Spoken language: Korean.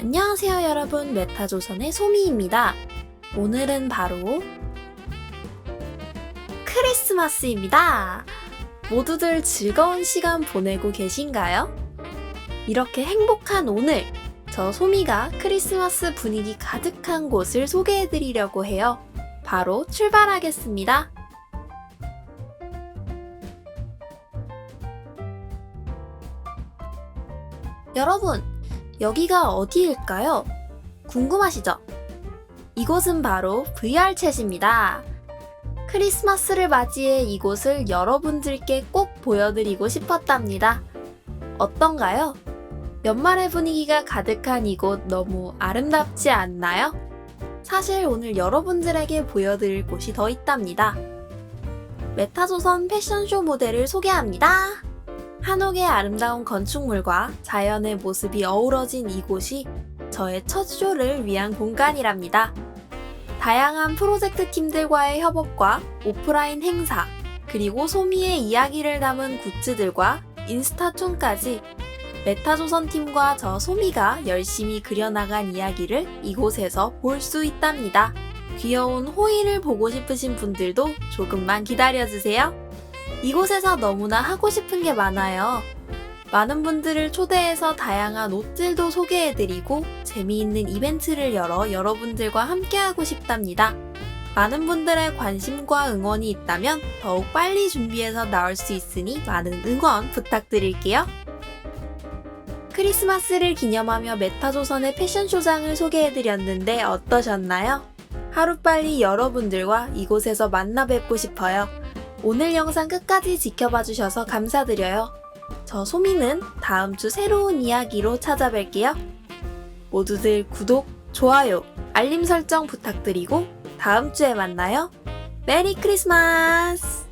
안녕하세요 여러분 메타조선의 소미입니다. 오늘은 바로 크리스마스입니다. 모두들 즐거운 시간 보내고 계신가요? 이렇게 행복한 오늘 저 소미가 크리스마스 분위기 가득한 곳을 소개해드리려고 해요. 바로 출발하겠습니다. 여러분, 여기가 어디일까요? 궁금하시죠? 이곳은 바로 VR챗입니다. 크리스마스를 맞이해 이곳을 여러분들께 꼭 보여드리고 싶었답니다. 어떤가요? 연말의 분위기가 가득한 이곳 너무 아름답지 않나요? 사실 오늘 여러분들에게 보여드릴 곳이 더 있답니다. 메타조선 패션쇼 모델을 소개합니다. 한옥의 아름다운 건축물과 자연의 모습이 어우러진 이곳이 저의 첫 쇼를 위한 공간이랍니다. 다양한 프로젝트 팀들과의 협업과 오프라인 행사, 그리고 소미의 이야기를 담은 굿즈들과 인스타촌까지 메타조선 팀과 저 소미가 열심히 그려나간 이야기를 이곳에서 볼 수 있답니다. 귀여운 호이를 보고 싶으신 분들도 조금만 기다려주세요. 이곳에서 너무나 하고 싶은 게 많아요. 많은 분들을 초대해서 다양한 옷들도 소개해드리고 재미있는 이벤트를 열어 여러분들과 함께하고 싶답니다. 많은 분들의 관심과 응원이 있다면 더욱 빨리 준비해서 나올 수 있으니 많은 응원 부탁드릴게요. 크리스마스를 기념하며 메타조선의 패션쇼장을 소개해드렸는데 어떠셨나요? 하루빨리 여러분들과 이곳에서 만나 뵙고 싶어요. 오늘 영상 끝까지 지켜봐 주셔서 감사드려요. 저 소미는 다음 주 새로운 이야기로 찾아뵐게요. 모두들 구독, 좋아요, 알림 설정 부탁드리고 다음 주에 만나요. 메리 크리스마스!